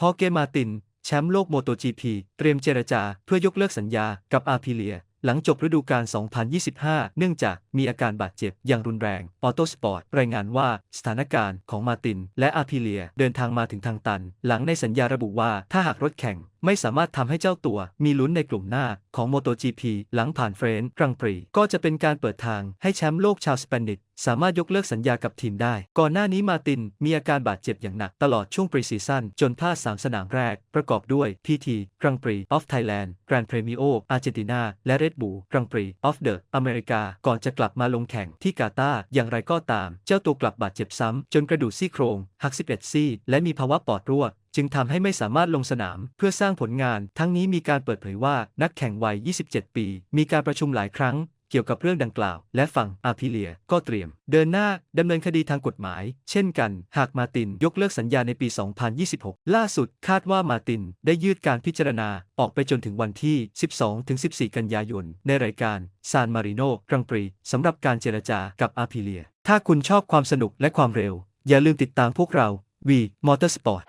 ฮอเกมาติน แชมป์โลกโมโตจีพีเตรียมเจรจาเพื่อยกเลิกสัญญากับอาพิเลีย หลังจบฤดูกาล 2025 เนื่องจากมีอาการบาดเจ็บอย่างรุนแรง ออโตสปอร์ตรายงานว่าสถานการณ์ของมาติน และอาพิเลียเดินทางมาถึงทางตัน หลังในสัญญาระบุว่าถ้าหากรถแข่ง ไม่สามารถทำให้เจ้าตัวมีลุ้นในกลุ่มหน้าของ MotoGP หลังผ่านเฟรนซ์กรังปรี ก็จะเป็นการเปิดทางให้แชมป์โลกชาวสเปนิชสามารถยกเลิกสัญญากับทีมได้ ก่อนหน้านี้มาตินมีอาการบาดเจ็บอย่างหนักตลอดช่วงปรีซีซั่นจนพลาด3สนามแรก ประกอบด้วย PT กรังปรีออฟไทยแลนด์แกรนด์พรมิโออาร์เจนตินา และเรดบูกรังปรีออฟเดอะอเมริกา ก่อนจะกลับมาลงแข่งที่กาตาร์อย่างไรก็ตาม เจ้าตัวกลับบาดเจ็บซ้ำจนกระดูกซี่โครงหัก 11 ซี่ และมีภาวะปอดรั่ว จึงทำให้ไม่สามารถลงสนามเพื่อสร้างผลงาน ทั้งนี้มีการเปิดเผยว่านักแข่งวัย 27 ปี มีการประชุมหลายครั้งเกี่ยวกับเรื่องดังกล่าว และฝั่งอาพิเลียก็เตรียม เดินหน้าดำเนินคดีทางกฎหมาย เช่นกัน หากมาตินยกเลิกสัญญาในปี 2026 ล่าสุดคาดว่ามาตินได้ยืดการพิจารณาออกไปจนถึงวันที่ 12-14 กันยายน ในรายการซานมาริโนกรังปรีสำหรับการเจรจากับอาพิเลีย ถ้าคุณชอบความสนุกและความเร็ว อย่าลืมติดตามพวกเรา V Motorsport